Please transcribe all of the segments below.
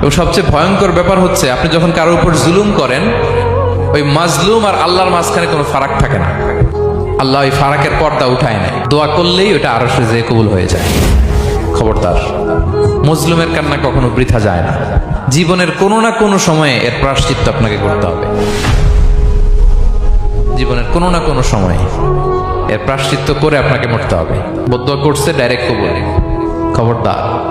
এবং সবচেয়ে ভয়ঙ্কর ব্যাপার হচ্ছে, আপনি যখন কারোর উপর জুলুম করেন, ওই মাজলুম আর আল্লাহর মাঝখানে কোনো ফারাক থাকে না। আল্লাহ ওই ফারাকের পর্দা উঠায় নেয়। দোয়া করলেই ওটা আরও সে কবুল হয়ে যায়। খবরদার মজলুমের কান্না কখনো বৃথা যায় না। জীবনের কোনো না কোনো সময়ে এর প্রাশ্চিত্য আপনাকে করতে হবে। জীবনের কোনো না কোনো সময়ে এর প্রাশ্চিত্য করে আপনাকে মরতে হবে। বদ্ধ করছে ডাইরেক্ট কবুল। খবরদার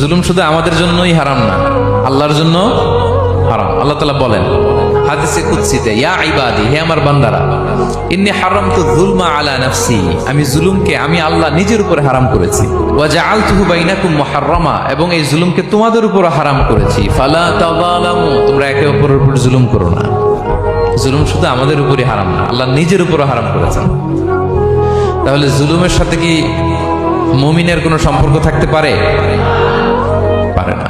জুলুম শুধু আমাদের জন্যই হারাম না, আল্লাহর জন্য হারাম। আল্লাহ তালা বলেন, হাদিসে কুৎসিতে ইয়া ইবাদি, হে আমার বান্দারা, ইন্নি হারাম তো জুলমা আলা নাফসি, আমি জুলুমকে আমি আল্লাহ নিজের উপরে হারাম করেছি। ওয়া জাআলতুহু বাইনাকুম মুহাররামা, এবং এই জুলুমকে তোমাদের উপর হারাম করেছি। ফালা তাযালামু, তোমরা একে অপরের উপর জুলুম করো না। জুলুম শুধু আমাদের উপরই হারাম না, আল্লাহ নিজের উপরও হারাম করেছেন। তাহলে জুলুমের সাথে কি মুমিনের কোনো সম্পর্ক থাকতে পারে? পারে না।